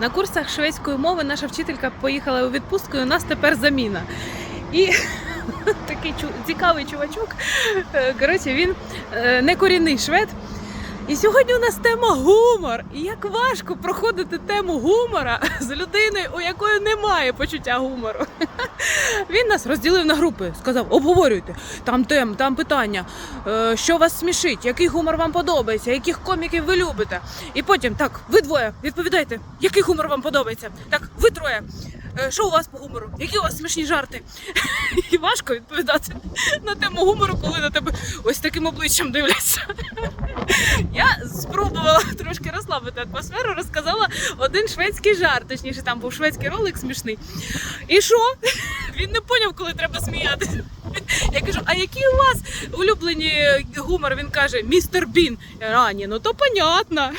На курсах шведської мови наша вчителька поїхала у відпустку, і у нас тепер заміна. І такий цікавий чувачок. е, Коротше, він е, не корінний швед. І сьогодні у нас тема гумор. І як важко проходити тему гумора з людиною, у якої немає почуття гумору. Він нас розділив на групи, сказав: обговорюйте, там тем, там питання, е, що вас смішить, який гумор вам подобається, яких коміків ви любите. І потім так, ви двоє, відповідайте, який гумор вам подобається. Так, ви троє. е, Що у вас по гумору? Які у вас смішні жарти? І важко відповідати на тему гумору, коли на тебе ось таким обличчям дивляться. Трошки розслабити атмосферу, розказала один шведський жарт, точніше, там був шведський ролик смішний. І що? Він не поняв, коли треба сміятися. Я кажу, а які у вас улюблені гумор? Він каже, містер Бін. Я, А, ні, ну то понятно.